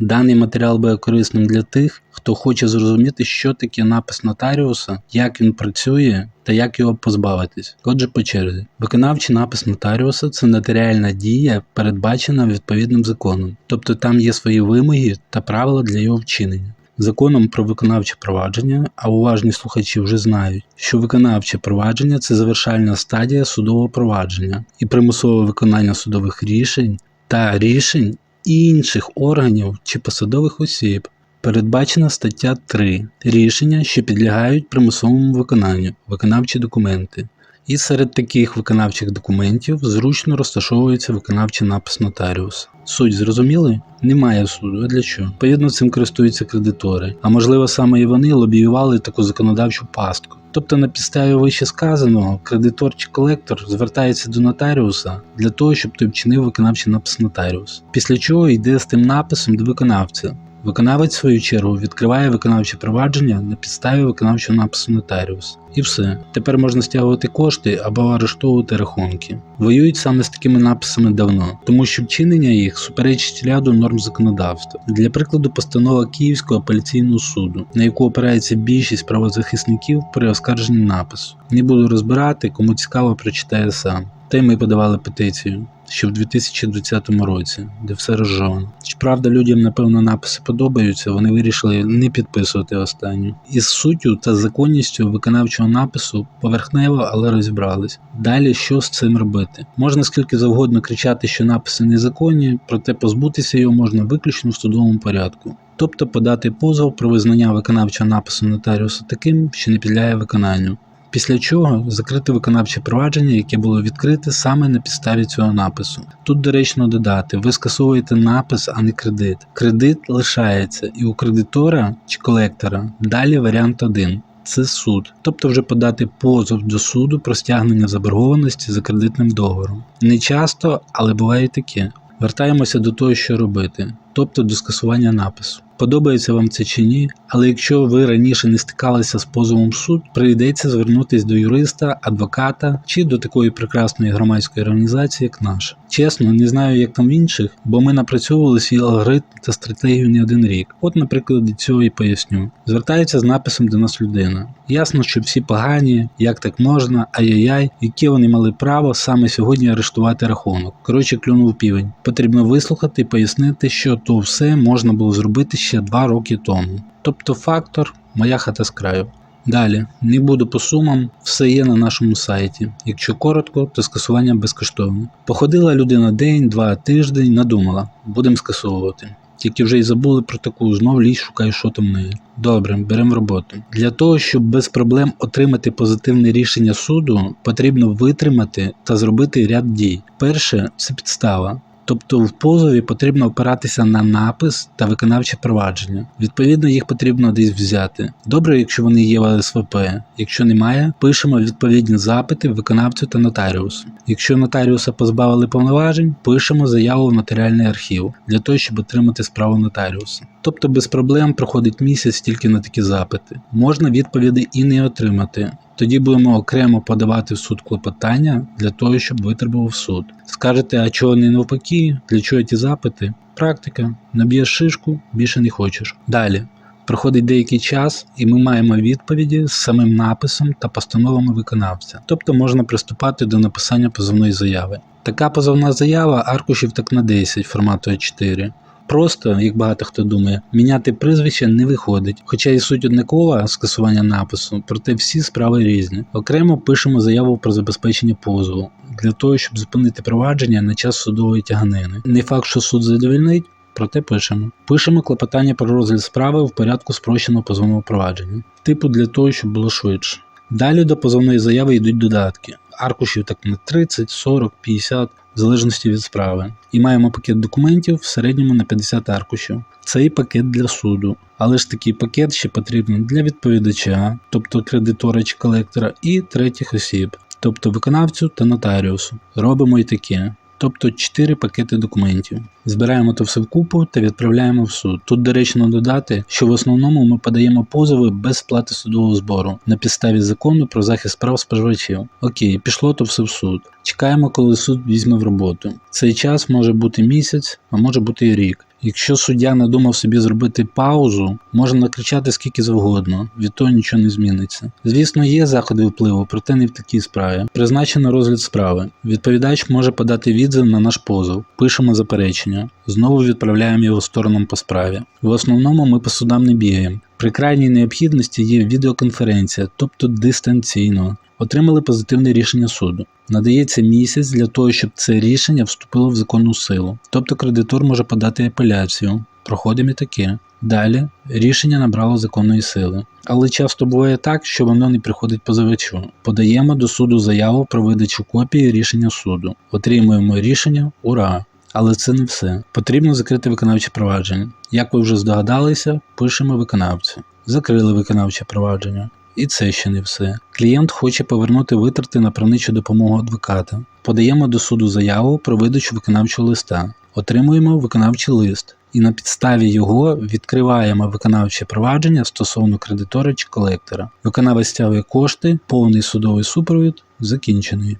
Даний матеріал буде корисним для тих, хто хоче зрозуміти, що таке напис нотаріуса, як він працює та як його позбавитись. Отже, по черзі, виконавчий напис нотаріуса це нотаріальна дія, передбачена відповідним законом, тобто там є свої вимоги та правила для його вчинення. Законом про виконавче провадження, а уважні слухачі вже знають, що виконавче провадження це завершальна стадія судового провадження і примусове виконання судових рішень та рішень інших органів чи посадових осіб. Передбачена стаття 3 рішення, що підлягають примусовому виконанню, виконавчі документи. І серед таких виконавчих документів зручно розташовується виконавчий напис нотаріуса. Суть зрозуміли? Немає суду. А для чого? Відповідно, цим користуються кредитори. А можливо, саме і вони лобіювали таку законодавчу пастку. Тобто на підставі вище сказаного, кредитор чи колектор звертається до нотаріуса для того, щоб той вчинив виконавчий напис нотаріус. Після чого йде з тим написом до виконавця. Виконавець, в свою чергу, відкриває виконавче провадження на підставі виконавчого напису нотаріус. І все. Тепер можна стягувати кошти або арештовувати рахунки. Воюють саме з такими написами давно, тому що вчинення їх суперечить ряду норм законодавства. Для прикладу, постанова Київського апеляційного суду, на яку опирається більшість правозахисників при оскарженні напису. Не буду розбирати, кому цікаво, прочитає сам. Та й ми подавали петицію ще в 2020 році, де все розжовано. Щоправда, людям, напевно, написи подобаються, вони вирішили не підписувати останню. Із суттю та законністю виконавчого напису поверхнево, але розібрались. Далі що з цим робити? Можна скільки завгодно кричати, що написи незаконні, проте позбутися його можна виключно в судовому порядку. Тобто подати позов про визнання виконавчого напису нотаріуса таким, що не підлягає виконанню. Після чого закрити виконавче провадження, яке було відкрите саме на підставі цього напису. Тут доречно додати, ви скасовуєте напис, а не кредит. Кредит лишається, і у кредитора чи колектора далі варіант 1 це суд, тобто вже подати позов до суду про стягнення заборгованості за кредитним договором. Не часто, але буває і таке. Вертаємося до того, що робити, тобто до скасування напису. Подобається вам це чи ні, але якщо ви раніше не стикалися з позовом в суд, прийдеться звернутися до юриста, адвоката чи до такої прекрасної громадської організації, як наша. Чесно, не знаю, як там в інших, бо ми напрацьовували свій алгоритм та стратегію не один рік. От, наприклад, цього і поясню. Звертається з написом до нас людина. Ясно, що всі погані, як так можна, ай-яй-яй, яке вони мали право саме сьогодні арештувати рахунок. Коротше, клюнув півень. Потрібно вислухати і пояснити, що то все можна було зробити ще два роки тому. Тобто фактор моя хата з краю. Далі, не буду по сумам, все є на нашому сайті. Якщо коротко, то скасування безкоштовне. Походила людина день, два тиждень, надумала, будемо скасовувати. Тільки вже й забули про таку, знов лізь шукай, що там неї. Добре, беремо роботу. Для того, щоб без проблем отримати позитивне рішення суду, потрібно витримати та зробити ряд дій. Перше це підстава. Тобто в позові потрібно опиратися на напис та виконавче провадження. Відповідно, їх потрібно десь взяти. Добре, якщо вони є в ЛСВП. Якщо немає, пишемо відповідні запити виконавцю та нотаріусу. Якщо нотаріуса позбавили повноважень, пишемо заяву в нотаріальний архів для того, щоб отримати справу нотаріуса. Тобто без проблем проходить місяць тільки на такі запити. Можна відповіді і не отримати. Тоді будемо окремо подавати в суд клопотання для того, щоб витребував суд. Скажете, а чого не навпаки? Для чого ті запити? Практика. Наб'єш шишку, більше не хочеш. Далі. Проходить деякий час, і ми маємо відповіді з самим написом та постановами виконавця. Тобто можна приступати до написання позовної заяви. Така позовна заява аркушів так на 10 формату А4. Просто, як багато хто думає, міняти прізвище не виходить, хоча і суть однакова скасування напису, проте всі справи різні. Окремо пишемо заяву про забезпечення позову для того, щоб зупинити провадження на час судової тяганини. Не факт, що суд задовільнить. Проте пишемо. Пишемо клопотання про розгляд справи в порядку спрощеного позовного провадження, типу для того, щоб було швидше. Далі до позовної заяви йдуть додатки. Аркушів так на 30, 40, 50, в залежності від справи. І маємо пакет документів в середньому на 50 аркушів. Цей пакет для суду. Але ж такий пакет ще потрібен для відповідача, тобто кредитора чи колектора, і третіх осіб, тобто виконавцю та нотаріусу. Робимо і таке. Тобто 4 пакети документів. Збираємо то все вкупу та відправляємо в суд. Тут доречно додати, що в основному ми подаємо позови без сплати судового збору на підставі закону про захист прав споживачів. Окей, пішло то все в суд. Чекаємо, коли суд візьме в роботу. Цей час може бути місяць, а може бути і рік. Якщо суддя надумав собі зробити паузу, можна накричати скільки завгодно, від того нічого не зміниться. Звісно, є заходи впливу, проте не в такій справі. Призначено розгляд справи. Відповідач може подати відзив на наш позов. Пишемо заперечення. Знову відправляємо його сторонам по справі. В основному ми по судам не бігаємо. При крайній необхідності є відеоконференція, тобто дистанційно. Отримали позитивне рішення суду. Надається місяць для того, щоб це рішення вступило в законну силу. Тобто кредитор може подати апеляцію. Проходимо і таке. Далі рішення набрало законної сили. Але часто буває так, що воно не приходить позивачу. Подаємо до суду заяву про видачу копії рішення суду. Отримуємо рішення, ура! Але це не все. Потрібно закрити виконавче провадження. Як ви вже здогадалися, пишемо виконавцю. Закрили виконавче провадження. І це ще не все. Клієнт хоче повернути витрати на правничу допомогу адвоката. Подаємо до суду заяву про видачу виконавчого листа. Отримуємо виконавчий лист. І на підставі його відкриваємо виконавче провадження стосовно кредитора чи колектора. Виконавець стягує кошти, повний судовий супровід закінчений.